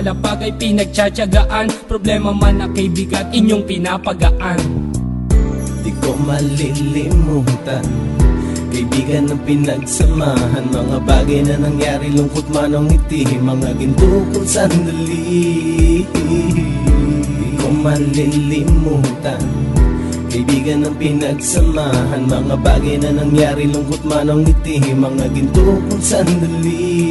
nakalapag ay pinagtsatsagaan. Problema man na kay bigat, inyong pinapagaan. Di ko malilimutan Kaibigan ng pinagsamahan. Mga bagay na nangyari Lungkot man ang ngiti. Mga ginto kong sandali Di ko malilimutan. Kaibigan ng pinagsamahan. Mga bagay na nangyari Lungkot man ang ngiti. Mga ginto kong sandali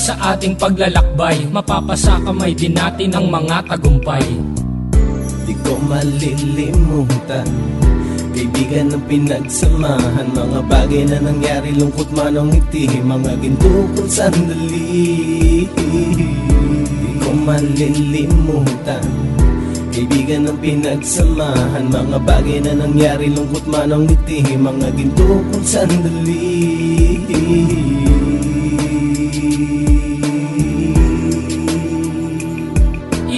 sa ating paglalakbay. Mapapasa kamay din natin ang mga tagumpay. Di ko malilimutan Kaibigan ng pinagsamahan. Mga bagay na nangyari Lungkot man ang ngiti Mga ginto kong sandali. Di ko malilimutan Kaibigan ng pinagsamahan. Mga bagay na nangyari Lungkot man ang ngiti Mga ginto kong sandali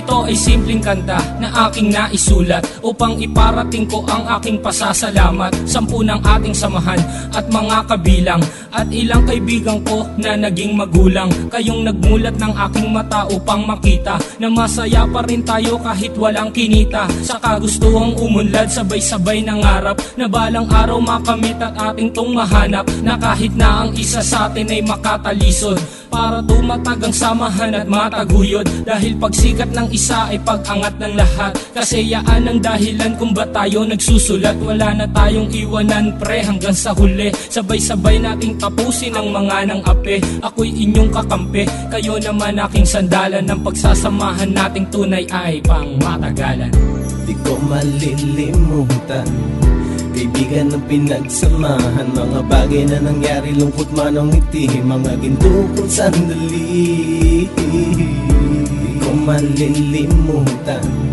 Ito ay simpleng kanta na aking naisulat Upang iparating ko ang aking pasasalamat. Sampu ng ating samahan at mga kabilang At ilang kaibigan ko na naging magulang. Kayong nagmulat ng aking mata upang makita Na masaya pa rin tayo kahit walang kinita. Sa kagustuhang umunlad sabay-sabay nangarap Na balang araw makamit at ating tong mahanap Na kahit na ang isa sa atin ay makatalisod. Para tumatag ang samahan at mataguyod Dahil pagsikat ng isa ay pag-angat ng lahat. Kasi yaan ang dahilan kung ba tayo nagsusulat. Wala na tayong iwanan pre hanggang sa huli. Sabay-sabay nating tapusin ang mga ng ape. Ako'y inyong kakampi. Kayo naman aking sandalan. Ng pagsasamahan nating tunay ay pang matagalan Di ko malilimutan Kaibigan ng pinagsamahan. Mga bagay na nangyari Lungkot man ang ngiti. Mga ginto kong sandali Di ko malilimutan